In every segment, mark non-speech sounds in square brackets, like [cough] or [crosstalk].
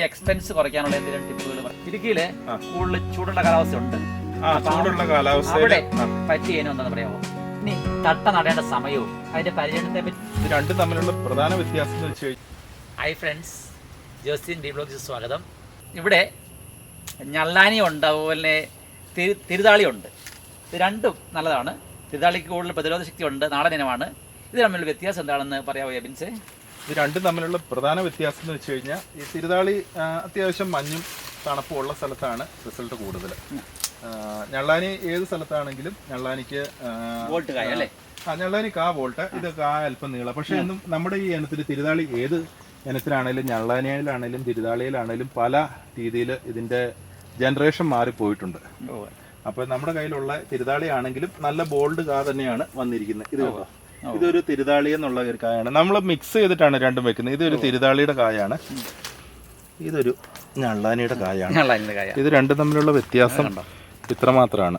ഇതിന്റെ എക്സ്പെൻസ് കുറയ്ക്കാനുള്ള എന്തെങ്കിലും ടിപ്പുകൾ ഇടുക്കിയിൽ. കൂടുതൽ ചൂടുള്ള കാലാവസ്ഥ ഉണ്ട് ചൂടുള്ള കാലാവസ്ഥ അവിടെ പറ്റി എന്താണെന്ന് പറയാമോ ഇനി തട്ട നടേണ്ട സമയവും അതിന്റെ പരിചരണത്തെ പറ്റി. രണ്ടും തമ്മിലുള്ള പ്രധാന വ്യത്യാസം എന്ന് വെച്ച് കഴിഞ്ഞാൽ hi friends Josin D blogs സ്വാഗതം. ഇവിടെ ഞല്ലാനി ഉണ്ട് അതുപോലെ തിരു തിരുതാളി ഉണ്ട്. ഇത് രണ്ടും നല്ലതാണ്. തിരുതാളിക്ക് കൂടുതൽ പ്രതിരോധ ശക്തി ഉണ്ട് നാടൻ ഇനമാണ് ഇത് തമ്മിലുള്ള വ്യത്യാസം എന്താണെന്ന് പറയാമോ എബിൻസെ ഇത് രണ്ടും തമ്മിലുള്ള പ്രധാന വ്യത്യാസം എന്ന് വെച്ച് കഴിഞ്ഞാൽ ഈ തിരുതാളി അത്യാവശ്യം മഞ്ഞും തണുപ്പും ഉള്ള സ്ഥലത്താണ് റിസൾട്ട് കൂടുതൽ. ഞള്ളാനി ഏത് സ്ഥലത്താണെങ്കിലും ഞള്ളാനിക്ക് ആ, ഞള്ളാനി കാ വോൾട്ട് ഇത് കാ അല്പം നീളം. പക്ഷെ എന്നും നമ്മുടെ ഈ ഇനത്തിൽ തിരുതാളി ഏത് ഇനത്തിലാണേലും ഞള്ളാനിയിലാണേലും തിരുതാളിയിലാണേലും പല രീതിയിൽ ഇതിന്റെ ജനറേഷൻ മാറിപ്പോയിട്ടുണ്ട്. അപ്പൊ നമ്മുടെ കയ്യിലുള്ള തിരുതാളി ആണെങ്കിലും നല്ല ബോൾഡ് കാ തന്നെയാണ് വന്നിരിക്കുന്നത്. ഇത്? ഇതൊരു തിരുതാളി എന്നുള്ള ഒരു കായാണ്. നമ്മൾ മിക്സ് ചെയ്തിട്ടാണ് രണ്ടും വെക്കുന്നത്. ഇതൊരു തിരുതാളിയുടെ കായാണ്. ഇതൊരു ഞള്ളാനിയുടെ കായാണ്. ഇത് രണ്ടും തമ്മിലുള്ള വ്യത്യാസം ഇത്ര മാത്രമാണ്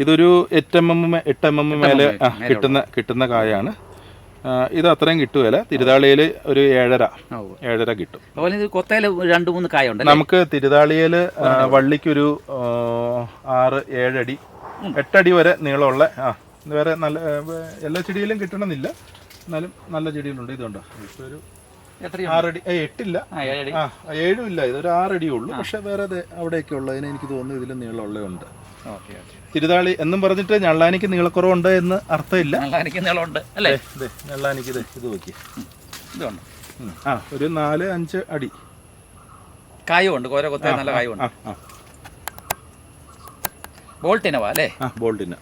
ഇതൊരു എട്ട് എം എം എട്ട് എം എം മേലെ കിട്ടുന്ന കിട്ടുന്ന കായാണ്. ഇത് അത്രയും കിട്ടുകയില്ല തിരുതാളിയിൽ ഒരു ഏഴര. ഏഴര കിട്ടും. രണ്ടു രണ്ട് മൂന്ന് കായ നമുക്ക് തിരുതാളിയിൽ വള്ളിക്കൊരു ആറ് ഏഴടി എട്ടടി വരെ നീളമുള്ള ആ വേറെ നല്ല എല്ലാ ചെടിയിലും കിട്ടണമെന്നില്ല. എന്നാലും നല്ല ചെടികളുണ്ട്. ഇതുണ്ട്. ഇപ്പൊ ഒരു ആറടി എട്ടില്ല. ആ ഏഴും ഇല്ല ഇതൊരു ആറടിയേ ഉള്ളൂ. പക്ഷെ വേറെ അവിടെയൊക്കെ ഉള്ളതിന് എനിക്ക് തോന്നുന്നു ഇതിൽ നീളമുള്ളതുണ്ട് തിരുതാളി എന്നും പറഞ്ഞിട്ട് ഞള്ളാനിക്ക് നീളക്കുറവുണ്ട് എന്ന് അർത്ഥമില്ല. ഞള്ളാനിക്ക് നീളമുണ്ട് അല്ലേ? ദേ, ഞള്ളാനിക്ക് ഇത് ഇത് നോക്കി. ഇതുണ്ട്. ആ ഒരു നാല് അഞ്ച് അടി. കായുണ്ട് ഓരോ കൊത്തയിൽ നല്ല കായുണ്ട് ബോൾട്ടിനവാ അല്ലേ? ബോൾട്ടിന.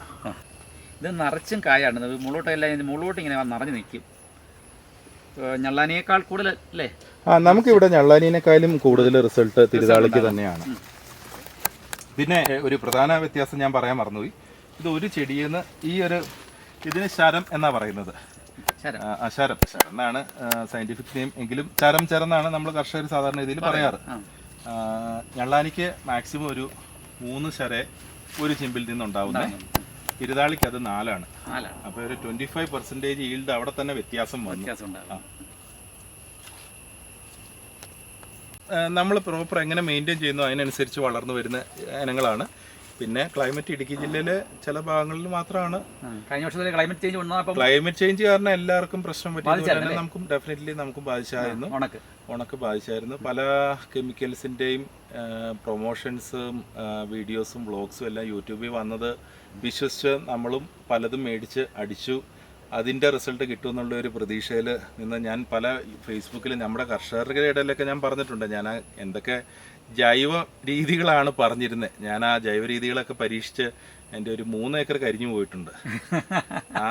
ഇത് നിറച്ചും കായാണ്. ഇത് മുള്ളോട്ട് ഇങ്ങനെ നിറഞ്ഞു നിൽക്കും. ഞള്ളാനിയേക്കാൾ കൂടുതൽ അല്ലേ? ആ നമുക്കിവിടെ ഞള്ളാനിനെക്കാളും കൂടുതൽ റിസൾട്ട് തിരുതാളിക്ക് തന്നെയാണ്. പിന്നെ ഒരു പ്രധാന വ്യത്യാസം ഞാൻ പറയാൻ മറന്നുപോയി. ഇത് ഒരു ചെടിയിൽ നിന്ന് ഈ ഒരു ഇതിന് ശരം എന്നാ പറയുന്നത്? ശരം ശരം എന്നാണ് സയന്റിഫിക് നെയിം എങ്കിലും ചരം ചരം എന്നാണ് നമ്മൾ കർഷകർ സാധാരണ രീതിയിൽ പറയാറ്. ഞള്ളാനിക്ക് മാക്സിമം ഒരു മൂന്ന് ശരേ ഒരു ചിമ്പിൽ നിന്നുണ്ടാവുന്നത് തിരുതാളിക്ക് അത് നാലാണ്. നാലാണ്. അപ്പോൾ ഒരു ട്വന്റി ഫൈവ് പെർസെന്റേജ് ഈൽഡ് അവിടെ തന്നെ വ്യത്യാസം വന്നു. വ്യത്യാസം ഉണ്ടാകും നമ്മൾ പ്രോപ്പർ എങ്ങനെ മെയിന്റെയിൻ ചെയ്യുന്നു? അതിനനുസരിച്ച് വളർന്നു വരുന്ന ഇനങ്ങളാണ്. പിന്നെ ക്ലൈമറ്റ് ഇടുക്കി ജില്ലയിലെ ചില ഭാഗങ്ങളിൽ മാത്രമാണ്. കഴിഞ്ഞ വർഷത്തിൽ ക്ലൈമറ്റ് ചേഞ്ച് വന്നപ്പോൾ ക്ലൈമറ്റ് ചേഞ്ച് കാരണം എല്ലാവർക്കും പ്രശ്നം പറ്റി നമുക്കും ഡെഫിനറ്റ്ലി നമുക്കും ബാധിച്ചായിരുന്നു. ഉണക്ക്. ഉണക്ക് ബാധിച്ചായിരുന്നു. പല കെമിക്കൽസിന്റെയും പ്രൊമോഷൻസും വീഡിയോസും വ്ളോഗ്സും എല്ലാം യൂട്യൂബിൽ വന്നത് വിശ്വസിച്ച് നമ്മളും പലതും മേടിച്ച് അടിച്ചു. അതിന്റെ റിസൾട്ട് കിട്ടുമെന്നുള്ള ഒരു പ്രതീക്ഷയിൽ നിന്ന് ഞാൻ പല ഫേസ്ബുക്കിൽ നമ്മുടെ കർഷകരുടെ ഇടയിലൊക്കെ ഞാൻ പറഞ്ഞിട്ടുണ്ട്. ഞാൻ എന്തൊക്കെ ജൈവ രീതികളാണ് പറഞ്ഞിരുന്നത്. ഞാൻ ആ ജൈവ രീതികളൊക്കെ പരീക്ഷിച്ച് എന്റെ ഒരു മൂന്ന് ഏക്കർ കരിഞ്ഞു പോയിട്ടുണ്ട്. ആ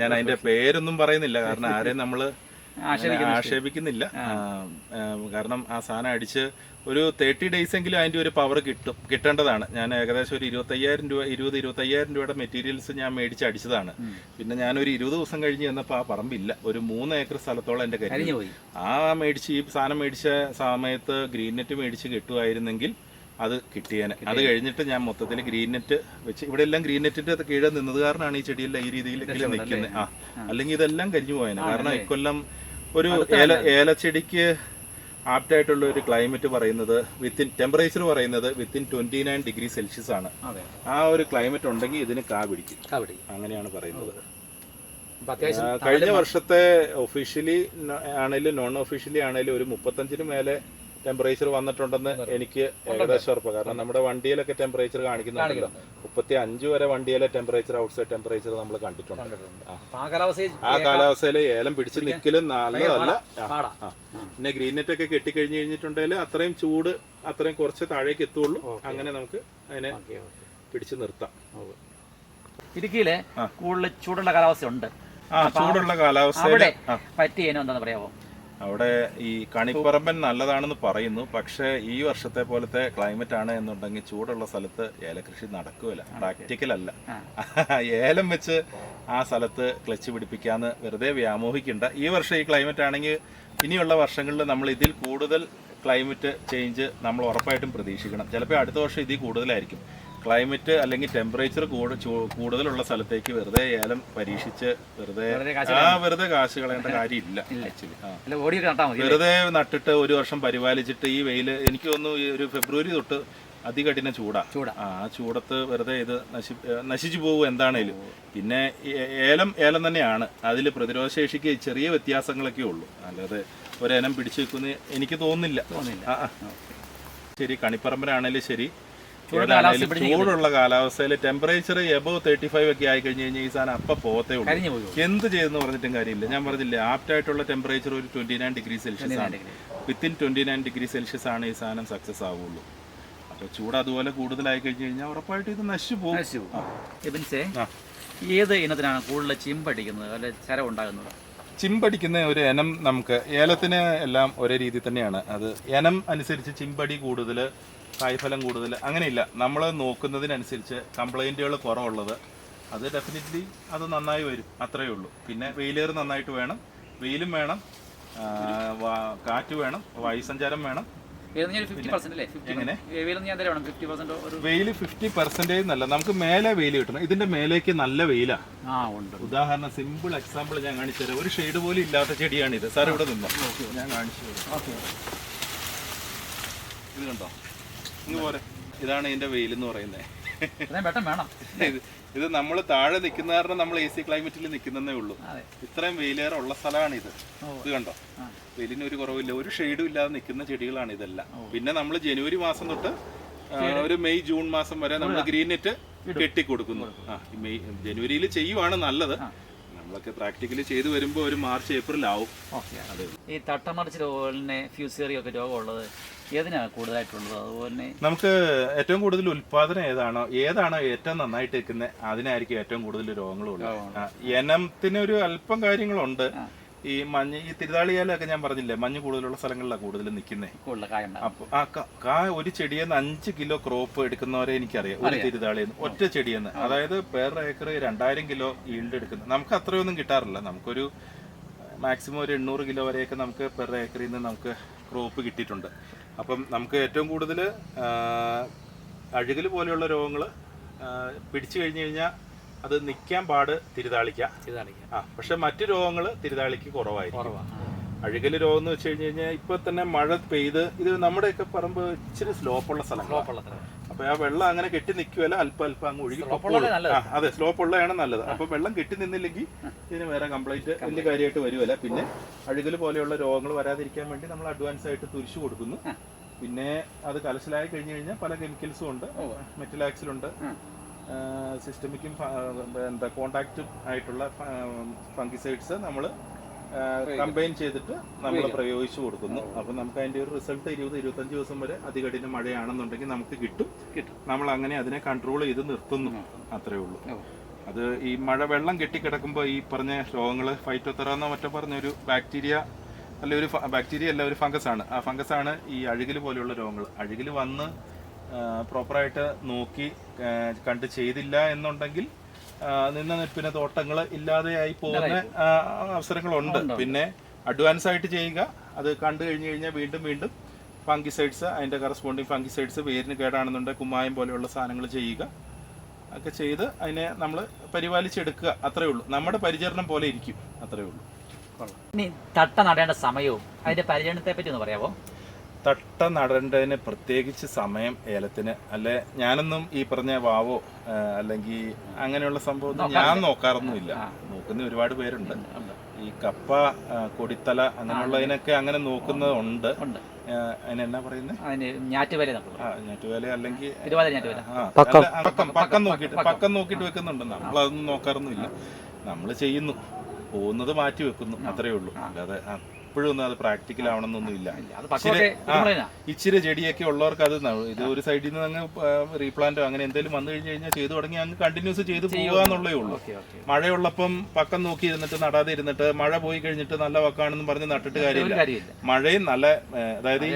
ഞാൻ അതിന്റെ പേരൊന്നും പറയുന്നില്ല. കാരണം ആരെയും നമ്മൾ ആക്ഷേപിക്കുന്നില്ല. കാരണം ആ സാധനം അടിച്ച് ഒരു തേർട്ടി ഡേയ്സ് എങ്കിലും അതിന്റെ ഒരു പവർ കിട്ടും കിട്ടേണ്ടതാണ്. ഞാൻ ഏകദേശം ഒരു ഇരുപത്തയ്യായിരം രൂപ ഇരുപത് ഇരുപത്തയ്യായിരം രൂപയുടെ മെറ്റീരിയൽസ് ഞാൻ മേടിച്ച് അടിച്ചതാണ്. പിന്നെ ഞാൻ ഒരു ഇരുപത് ദിവസം കഴിഞ്ഞ് ചെന്നപ്പോൾ ആ പറമ്പില്ല. ഒരു മൂന്ന് ഏക്കർ സ്ഥലത്തോളം എന്റെ കരിഞ്ഞു ആ മേടിച്ച് ഈ സാധനം മേടിച്ച സമയത്ത് ഗ്രീൻ നെറ്റ് മേടിച്ച് കിട്ടുമായിരുന്നെങ്കിൽ അത് കിട്ടിയേനെ. അത് കഴിഞ്ഞിട്ട് ഞാൻ മൊത്തത്തിൽ ഗ്രീൻ നെറ്റ് വെച്ച് ഇവിടെ എല്ലാം ഗ്രീൻ നെറ്റിന്റെ കീഴെ നിന്നത് കാരണമാണ് ഈ ചെടിയെല്ലാം ഈ രീതിയിൽ നിൽക്കുന്നത് ആ. അല്ലെങ്കിൽ ഇതെല്ലാം കരിഞ്ഞു പോയേനെ. കാരണം ഇക്കൊല്ലം ഒരു ഏല ഏലച്ചെടിക്ക് ആപ്റ്റ് ആയിട്ടുള്ള ഒരു ക്ലൈമറ്റ് പറയുന്നത് വിത്തിൻ ടെമ്പറേച്ചർ പറയുന്നത് within twenty nine degree Celsius ആണ് ആ ഒരു ക്ലൈമറ്റ് ഉണ്ടെങ്കിൽ ഇതിന് കാ പിടിക്കും. അങ്ങനെയാണ് പറയുന്നത്. കഴിഞ്ഞ വർഷത്തെ ഒഫീഷ്യലി ആണെങ്കിലും നോൺ ഒഫീഷ്യലി ആണെങ്കിലും ഒരു മുപ്പത്തഞ്ചിന് മേലെ ടെമ്പറേച്ചർ വന്നിട്ടുണ്ടെന്ന് എനിക്ക് ഏകദേശം ഉറപ്പ്. കാരണം നമ്മുടെ വണ്ടിയിലൊക്കെ ടെമ്പറേച്ചർ കാണിക്കുന്നുണ്ടല്ലോ. മുപ്പത്തി അഞ്ച് വരെ വണ്ടിയിലെ ടെമ്പറേച്ചർ ഔട്ട്സൈഡ് ടെമ്പറേച്ചർ നമ്മൾ കണ്ടിട്ടുണ്ട്. ആ. കാലാവസ്ഥയിൽ ഏലം പിടിച്ച് നിൽക്കലും നല്ലതല്ല. പിന്നെ ഗ്രീൻ നെറ്റ് ഒക്കെ കെട്ടിക്കഴിഞ്ഞ് കഴിഞ്ഞിട്ടുണ്ടെങ്കിൽ അത്രയും ചൂട് അത്രയും കുറച്ച് താഴേക്ക് എത്തുള്ളൂ. അങ്ങനെ നമുക്ക് അതിനെ പിടിച്ചു നിർത്താം. ഇടുക്കിയിലെ. കൂടുതൽ ചൂടുള്ള കാലാവസ്ഥ ഉണ്ട് ആ ചൂടുള്ള കാലാവസ്ഥ പറ്റിയ പറയാമോ അവിടെ ഈ കണിപ്പറമ്പൻ നല്ലതാണെന്ന് പറയുന്നു. പക്ഷേ ഈ വർഷത്തെ പോലത്തെ ക്ലൈമറ്റ് ആണ് എന്നുണ്ടെങ്കിൽ ചൂടുള്ള സ്ഥലത്ത് ഏലകൃഷി നടക്കുകയില്ല പ്രാക്ടിക്കൽ അല്ല. [laughs] ഏലം വെച്ച് ആ സ്ഥലത്ത് ക്ലച്ച് പിടിപ്പിക്കാന്ന് വെറുതെ വ്യാമോഹിക്കണ്ട. ഈ വർഷം ഈ ക്ലൈമറ്റ് ആണെങ്കിൽ ഇനിയുള്ള വർഷങ്ങളിൽ നമ്മൾ ഇതിൽ കൂടുതൽ ക്ലൈമറ്റ് ചേഞ്ച് നമ്മൾ ഉറപ്പായിട്ടും പ്രതീക്ഷിക്കണം. ചിലപ്പോൾ അടുത്ത വർഷം ഇതിൽ കൂടുതലായിരിക്കും. ക്ലൈമറ്റ് അല്ലെങ്കിൽ ടെമ്പറേച്ചർ കൂടുതലുള്ള സ്ഥലത്തേക്ക് വെറുതെ ഏലം പരീക്ഷിച്ച് വെറുതെ ആ വെറുതെ കാശ് കളയേണ്ട കാര്യമില്ല ആക്ച്വലി വെറുതെ നട്ടിട്ട് ഒരു വർഷം പരിപാലിച്ചിട്ട് ഈ വെയിൽ എനിക്ക് തോന്നുന്നു ഈ ഒരു ഫെബ്രുവരി തൊട്ട് അതികഠിന ചൂടാ. ചൂടാ. ആ ചൂടത്ത് വെറുതെ ഇത് നശി നശിച്ചു പോകും എന്താണേലും. പിന്നെ ഏലം ഏലം തന്നെയാണ്. അതിൽ പ്രതിരോധ ശേഷിക്ക് ചെറിയ വ്യത്യാസങ്ങളൊക്കെ ഉള്ളൂ. അല്ലാതെ ഒരേനം പിടിച്ചു വെക്കുന്ന എനിക്ക് തോന്നുന്നില്ല. തോന്നുന്നില്ല. ശരി കണിപ്പറമ്പിനാണേലും ശരി. ചൂടുള്ള കാലാവസ്ഥയിൽ ടെമ്പറേച്ചർ എബവ് തേർട്ടി ഫൈവ് ഒക്കെ ആയി കഴിഞ്ഞു കഴിഞ്ഞാൽ ഈ സാധനം അപ്പൊ പോത്തേ ഉള്ളൂ. എന്ത് ചെയ്തെന്ന് പറഞ്ഞിട്ടും കാര്യമില്ല. ഞാൻ പറഞ്ഞില്ലേ ആപ്റ്റ് ആയിട്ടുള്ള ടെമ്പറേച്ചർ ഒരു ട്വന്റി നയൻ ഡിഗ്രി സെൽഷ്യസ് ആണ്. Within twenty nine degree Celsius ആണ് ഈ സാധനം സക്സസ് ആവുള്ളൂ. അപ്പൊ ചൂട് അതുപോലെ കൂടുതലായി കഴിഞ്ഞു കഴിഞ്ഞാൽ ഉറപ്പായിട്ട് ഇത് നശിച്ചു പോകും. ഏത് ഇനത്തിനാണ് കൂടുതൽ ചിമ്പടിക്കുന്നത് അല്ലെ ചരം ഉണ്ടാകുന്നത് ചിമ്പടിക്കുന്ന ഒരു ഇനം നമുക്ക് ഏലത്തിന് എല്ലാം ഒരേ രീതി തന്നെയാണ്. അത് ഇനം അനുസരിച്ച് ചിമ്പടി കൂടുതൽ കായ്ഫലം കൂടുതൽ. അങ്ങനെയില്ല. നമ്മൾ നോക്കുന്നതിനനുസരിച്ച് കംപ്ലൈന്റുകൾ കുറവുള്ളത്. അത് ഡെഫിനറ്റ്ലി അത് നന്നായി വരും. അത്രയേ ഉള്ളൂ. പിന്നെ വെയിലേറ് നന്നായിട്ട് വേണം. വെയിലും വേണം. കാറ്റ് വേണം. വായുസഞ്ചാരം വേണം. വെയിൽ അല്ലേ? ഫിഫ്റ്റി എങ്ങനെ? വേവിലൊന്നും ഞാൻ തരാം ഫിഫ്റ്റി പെർസെന്റ് ഒരു വെയിൽ ഫിഫ്റ്റി പെർസെന്റേജ് എന്നല്ല നമുക്ക് മേലെ വെയിൽ കിട്ടണം. ഇതിന്റെ മേലേക്ക് നല്ല വെയിലാ. ഉദാഹരണം സിമ്പിൾ എക്സാമ്പിൾ ഞാൻ കാണിച്ചു തരാം. ഒരു ഷെയ്ഡ് പോലും ഇല്ലാത്ത ചെടിയാണ് ഇത് സാർ ഇവിടെ നിന്നോ? ഞാൻ കാണിച്ചു തരാം. ഓക്കെ. ഇത് കണ്ടോ? ഇങ്ങ് പോരെ. ഇതാണ് ഇതിന്റെ വെയിൽ എന്ന് പറയുന്നത് ഇത് നമ്മൾ താഴെ നിൽക്കുന്ന കാരണം നമ്മൾ എ സി ക്ലൈമറ്റിൽ നിൽക്കുന്നതേ ഉള്ളൂ. ഇത്രയും വെയിലേറെ ഉള്ള സ്ഥലമാണ് ഇത് ഇത് കണ്ടോ. വെയിലിന് ഒരു കുറവില്ല. ഒരു ഷെയ്ഡും ഇല്ലാതെ നിൽക്കുന്ന ചെടികളാണ് ഇതെല്ലാം. പിന്നെ നമ്മൾ ജനുവരി മാസം തൊട്ട് ഒരു മെയ് ജൂൺ മാസം വരെ നമ്മൾ ഗ്രീൻ നെറ്റ് കെട്ടിക്കൊടുക്കുന്നു. ആ മെയ് ജനുവരിയിൽ ചെയ്യുവാണ് നല്ലത്. നമ്മളൊക്കെ പ്രാക്ടിക്കലി ചെയ്തു വരുമ്പോൾ ഒരു മാർച്ച് ഏപ്രിൽ ആവും അതെ. ഈ തട്ടമറിച്ച് രോഗങ്ങളിനെ ഫ്യൂസേറിയ ഒക്കെ രോഗമുള്ളത് ഏതിനാണ് കൂടുതലായിട്ടുള്ളത്? അതുപോലെ നമുക്ക് ഏറ്റവും കൂടുതൽ ഉൽപാദനം ഏതാണോ ഏതാണോ ഏറ്റവും നന്നായിട്ട് നിൽക്കുന്നത് അതിനായിരിക്കും ഏറ്റവും കൂടുതൽ രോഗങ്ങളുള്ളത്. എനത്തിന് ഇനത്തിന് ഒരു അല്പം കാര്യങ്ങളുണ്ട്. ഈ മഞ്ഞ് ഈ തിരുതാളിയാലൊക്കെ ഞാൻ പറഞ്ഞില്ലേ മഞ്ഞ് കൂടുതലുള്ള സ്ഥലങ്ങളിലാണ് കൂടുതൽ നിൽക്കുന്നത് അപ്പൊ ആ ക- കാ ഒരു ചെടിയെന്ന് അഞ്ച് കിലോ ക്രോപ്പ് എടുക്കുന്നവരെ എനിക്കറിയാം. ഒരു തിരുതാളിയെന്ന് ഒറ്റ ചെടിയെന്ന്. അതായത് പേർ ഏക്കർ രണ്ടായിരം കിലോ ഈൽഡ് എടുക്കുന്നത് നമുക്ക് അത്രയൊന്നും കിട്ടാറില്ല. നമുക്കൊരു മാക്സിമം ഒരു എണ്ണൂറ് കിലോ വരെയൊക്കെ നമുക്ക് പെർ ഏക്കറിൽ നിന്ന് നമുക്ക് ക്രോപ്പ് കിട്ടിയിട്ടുണ്ട്. അപ്പം നമുക്ക് ഏറ്റവും കൂടുതൽ അഴുകൽ പോലെയുള്ള രോഗങ്ങൾ പിടിച്ചു കഴിഞ്ഞു കഴിഞ്ഞാൽ അത് നിൽക്കാൻ പാട് തിരുതാളിക്ക. ഇതാണിക്കാം ആ പക്ഷെ മറ്റു രോഗങ്ങൾ തിരുതാളിക്ക് കുറവായിരിക്കും. അഴുകൽ രോഗം എന്ന് വെച്ച് കഴിഞ്ഞ് കഴിഞ്ഞാൽ ഇപ്പൊ തന്നെ മഴ പെയ്ത് ഇത് നമ്മുടെയൊക്കെ പറമ്പ് ഇച്ചിരി സ്ലോപ്പുള്ള സ്ഥലങ്ങളാണ് ഉള്ളത്ര അപ്പൊ ആ വെള്ളം അങ്ങനെ കെട്ടി നിൽക്കുമല്ല അല്പം അല്പം അങ്ങ് ഒഴുകി. അതെ സ്ലോപ്പ് ഉള്ളതാണ് നല്ലത്. അപ്പൊ വെള്ളം കെട്ടി നിന്നില്ലെങ്കിൽ ഇതിന് വേറെ കംപ്ലൈന്റ് വലിയ കാര്യമായിട്ട് വരുവല്ല. പിന്നെ അഴുകൽ പോലെയുള്ള രോഗങ്ങൾ വരാതിരിക്കാൻ വേണ്ടി നമ്മൾ അഡ്വാൻസ് ആയിട്ട് തുരിച്ചു കൊടുക്കുന്നു. പിന്നെ അത് കലശലായി കഴിഞ്ഞു കഴിഞ്ഞാൽ പല കെമിക്കൽസും ഉണ്ട്. മെറ്റലാക്സിലുണ്ട് സിസ്റ്റമിക്കും എന്താ കോണ്ടാക്റ്റും ആയിട്ടുള്ള ഫംഗിസൈഡ്സ് നമ്മൾ കമ്പൈൻ ചെയ്തിട്ട് നമ്മൾ പ്രയോഗിച്ചു കൊടുക്കുന്നു. അപ്പൊ നമുക്ക് അതിന്റെ ഒരു റിസൾട്ട് ഇരുപത് ഇരുപത്തഞ്ച് ദിവസം വരെ അതികഠിന മഴയാണെന്നുണ്ടെങ്കിൽ നമുക്ക് കിട്ടും. കിട്ടും. നമ്മൾ അങ്ങനെ അതിനെ കൺട്രോൾ ചെയ്ത് നിർത്തുന്നു. അത്രേ ഉള്ളൂ. അത് ഈ മഴ വെള്ളം കെട്ടിക്കിടക്കുമ്പോൾ ഈ പറഞ്ഞ രോഗങ്ങൾ ഫൈറ്റോതെറാന്നോ മറ്റോ പറഞ്ഞ ഒരു ബാക്ടീരിയ അല്ല ഒരു ബാക്ടീരിയ അല്ല ഒരു ഫംഗസ് ആണ്. ആ ഫംഗസ് ആണ് ഈ അഴുകിൽ പോലെയുള്ള രോഗങ്ങൾ അഴുകിൽ വന്ന് പ്രോപ്പറായിട്ട് നോക്കി കണ്ട് ചെയ്തില്ല എന്നുണ്ടെങ്കിൽ നിന്ന നിൽപ്പിന് തോട്ടങ്ങൾ ഇല്ലാതെയായി പോകുന്ന അവസരങ്ങളുണ്ട്. പിന്നെ അഡ്വാൻസ് ആയിട്ട് ചെയ്യുക അത് കണ്ടു കഴിഞ്ഞു കഴിഞ്ഞാൽ വീണ്ടും വീണ്ടും ഫംഗിസൈഡ്സ് അതിന്റെ കറസ്പോണ്ടിങ് ഫംഗിസൈഡ്സ് വേരിന് കേടാണെന്നുണ്ടെങ്കിൽ കുമ്മായം പോലെയുള്ള സാധനങ്ങൾ ചെയ്യുക. ഒക്കെ ചെയ്ത് അതിനെ നമ്മൾ പരിപാലിച്ചെടുക്കുക. അത്രേ ഉള്ളൂ. നമ്മുടെ പരിചരണം പോലെ ഇരിക്കും. അത്രേ ഉള്ളൂ. തട്ട നടേണ്ട സമയവും അതിന്റെ പരിചരണത്തെ പറ്റി ഒന്ന് പറയാമോ തട്ട നടേണ്ടതിന് പ്രത്യേകിച്ച് സമയം ഏലത്തിന്. അല്ലെ ഞാനൊന്നും ഈ പറഞ്ഞ വാവോ അല്ലെങ്കിൽ അങ്ങനെയുള്ള സംഭവം ഞാൻ നോക്കാറൊന്നുമില്ല. നോക്കുന്ന ഒരുപാട് പേരുണ്ട്. ഈ കപ്പ കൊടിത്തല അങ്ങനെയുള്ളതിനൊക്കെ അങ്ങനെ നോക്കുന്നതുണ്ട് അതിനെന്നാ പറയുന്നത്. അല്ലെങ്കിൽ പക്കം. നോക്കിട്ട് നോക്കിയിട്ട് പക്കം. നോക്കിയിട്ട് വെക്കുന്നുണ്ട്. നമ്മൾ അതൊന്നും നോക്കാറൊന്നുമില്ല. നമ്മൾ ചെയ്യുന്നു. പോകുന്നത് മാറ്റി വെക്കുന്നു. അത്രേ ഉള്ളൂ. അല്ലാതെ അപ്പോഴും ഒന്നും അത് പ്രാക്ടിക്കൽ ആവണമെന്നൊന്നുമില്ല ഇച്ചിരി ചെടിയൊക്കെ ഉള്ളവർക്ക് അത് ഇത് ഒരു സൈഡിൽ നിന്ന് അങ്ങ് റീപ്ലാന്റോ അങ്ങനെ എന്തെങ്കിലും വന്നു കഴിഞ്ഞു കഴിഞ്ഞാൽ ചെയ്തു തുടങ്ങി അങ്ങ് കണ്ടിന്യൂസ് ചെയ്ത് പോകുക എന്നുള്ളേ ഉള്ളൂ. മഴയുള്ളപ്പം പക്കം നോക്കി ഇരുന്നിട്ട് നടാതെ ഇരുന്നിട്ട് മഴ പോയി കഴിഞ്ഞിട്ട് നല്ല വക്കാണെന്ന് പറഞ്ഞ് നട്ടിട്ട് കാര്യമില്ല. മഴയും നല്ല അതായത് ഈ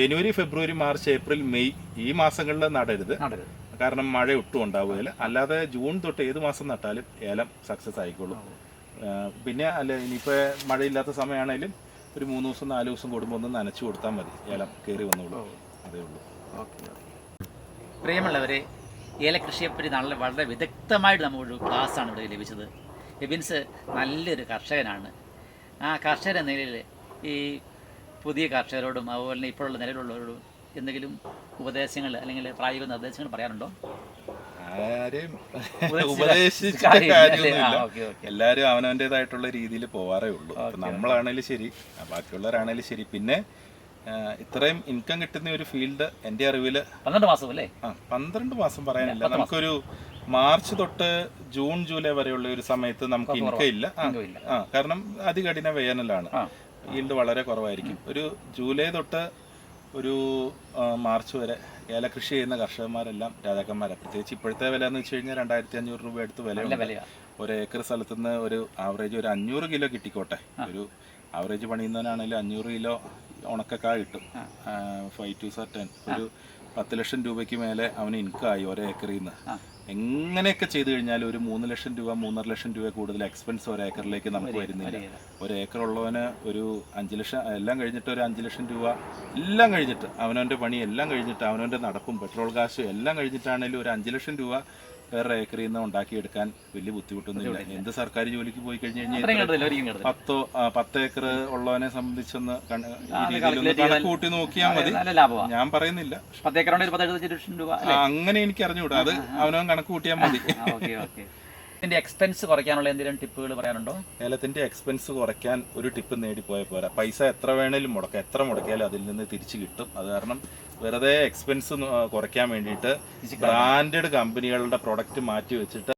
ജനുവരി ഫെബ്രുവരി മാർച്ച് ഏപ്രിൽ മെയ് ഈ മാസങ്ങളിൽ നടരുത്. കാരണം മഴ ഒട്ടും ഉണ്ടാവുകയില്ല. അല്ലാതെ ജൂൺ തൊട്ട് ഏത് മാസം നട്ടാലും ഏലം സക്സസ് ആയിക്കോളും. പിന്നെ അല്ല ഇനിയിപ്പോൾ മഴയില്ലാത്ത സമയമാണെങ്കിലും ഒരു മൂന്ന് ദിവസം നാല് ദിവസം കൂടുമ്പോൾ ഒന്ന് നനച്ചു കൊടുത്താൽ മതി. ഏലം കയറി വന്നോളൂ. അതേ ഉള്ളൂ. പ്രിയമുള്ളവരെ ഏലകൃഷിയെപ്പറ്റി നല്ല വളരെ വിദഗ്ധമായിട്ട് നമുക്കൊരു ക്ലാസ്സാണ് ഇവിടെ ലഭിച്ചത്. എബിൻസ് നല്ലൊരു കർഷകനാണ്. ആ കർഷകൻ എന്ന നിലയിൽ ഈ പുതിയ കർഷകരോടും അതുപോലെ തന്നെ ഇപ്പോഴുള്ള നിലവിലുള്ളവരോടും എന്തെങ്കിലും ഉപദേശങ്ങൾ അല്ലെങ്കിൽ പ്രായോഗിക നിർദ്ദേശങ്ങൾ പറയാനുണ്ടോ? ആരെയും കാര്യമില്ല കാര്യമൊന്നുമില്ല. എല്ലാവരും അവനവന്റെതായിട്ടുള്ള രീതിയിൽ പോവാറേ ഉള്ളൂ. നമ്മളാണേലും ശരി ബാക്കിയുള്ളവരാണേലും ശരി. പിന്നെ ഇത്രയും ഇൻകം കിട്ടുന്ന ഒരു ഫീൽഡ് എന്റെ അറിവിൽ പന്ത്രണ്ട് മാസം അല്ലേ ആ പന്ത്രണ്ട് മാസം പറയാനില്ല. നമുക്കൊരു മാർച്ച് തൊട്ട് ജൂൺ ജൂലൈ വരെയുള്ള ഒരു സമയത്ത് നമുക്ക് ഇൻകം ഇല്ല. ആ, കാരണം അതികഠിന വേനലാണ്. ഫീൽഡ് ഈൽഡ് വളരെ കുറവായിരിക്കും. ഒരു ജൂലൈ തൊട്ട് ഒരു മാർച്ച് വരെ ഏല കൃഷി ചെയ്യുന്ന കർഷകന്മാരെല്ലാം രാജാക്കന്മാരാണ് പ്രത്യേകിച്ച് ഇപ്പോഴത്തെ വില എന്ന് വെച്ച് കഴിഞ്ഞാൽ രണ്ടായിരത്തി അഞ്ഞൂറ് രൂപ അടുത്ത് വില ഒരു ഏക്കർ സ്ഥലത്തു നിന്ന് ഒരു ആവറേജ് ഒരു അഞ്ഞൂറ് കിലോ കിട്ടിക്കോട്ടെ. ഒരു ആവറേജ് പണിയുന്നവനാണെങ്കിൽ അഞ്ഞൂറ് കിലോ ഉണക്കക്കാ കിട്ടും. ഫൈവ് ടു സർ ടെൻ ഒരു പത്ത് ലക്ഷം രൂപയ്ക്ക് മേലെ അവന് ഇൻകം ആയി ഒരേ ഏക്കറിൽ നിന്ന്. ആ. എങ്ങനെയൊക്കെ ചെയ്തു കഴിഞ്ഞാൽ ഒരു മൂന്ന് ലക്ഷം രൂപ മൂന്നര ലക്ഷം രൂപ കൂടുതൽ എക്സ്പെൻസ് ഒരു ഏക്കറിലേക്ക് നമുക്ക് വരുന്നില്ല. ഒരു ഏക്കർ ഉള്ളവന് ഒരു അഞ്ച് ലക്ഷം എല്ലാം കഴിഞ്ഞിട്ട് ഒരു അഞ്ച് ലക്ഷം രൂപ എല്ലാം കഴിഞ്ഞിട്ട് അവനവന്റെ പണി എല്ലാം കഴിഞ്ഞിട്ട് അവനവന്റെ നടപ്പും പെട്രോൾ കാശും എല്ലാം കഴിഞ്ഞിട്ടാണെങ്കിലും ഒരു അഞ്ച് ലക്ഷം രൂപ വേറെ ഏക്കറിൽ നിന്ന് ഉണ്ടാക്കിയെടുക്കാൻ വലിയ ബുദ്ധിമുട്ടൊന്നുമില്ല എന്ത് സർക്കാർ ജോലിക്ക് പോയി കഴിഞ്ഞ് കഴിഞ്ഞാൽ പത്തോ പത്ത് ഏക്കർ ഉള്ളവനെ സംബന്ധിച്ചൊന്ന് കൂട്ടി നോക്കിയാൽ മതി. ഞാൻ പറയുന്നില്ല. അങ്ങനെ എനിക്ക് അറിഞ്ഞുകൂടാ. അത് അവനവൻ കണക്ക് കൂട്ടിയാൽ മതി ഓക്കെ എക്സ്പെൻസ് കുറയ്ക്കാനുള്ള എന്തെങ്കിലും ടിപ്പുകൾ പറയാനുണ്ടോ? ഏലത്തിന്റെ എക്സ്പെൻസ് കുറയ്ക്കാൻ ഒരു ടിപ്പ് നേടിപ്പോയാൽ പോരാ. പൈസ എത്ര വേണേലും മുടക്കാം. എത്ര മുടക്കിയാലും അതിൽ നിന്ന് തിരിച്ചു കിട്ടും. അത് കാരണം വെറുതെ എക്സ്പെൻസ് കുറയ്ക്കാൻ വേണ്ടിയിട്ട് ബ്രാൻഡഡ് കമ്പനികളുടെ പ്രൊഡക്റ്റ് മാറ്റി വെച്ചിട്ട്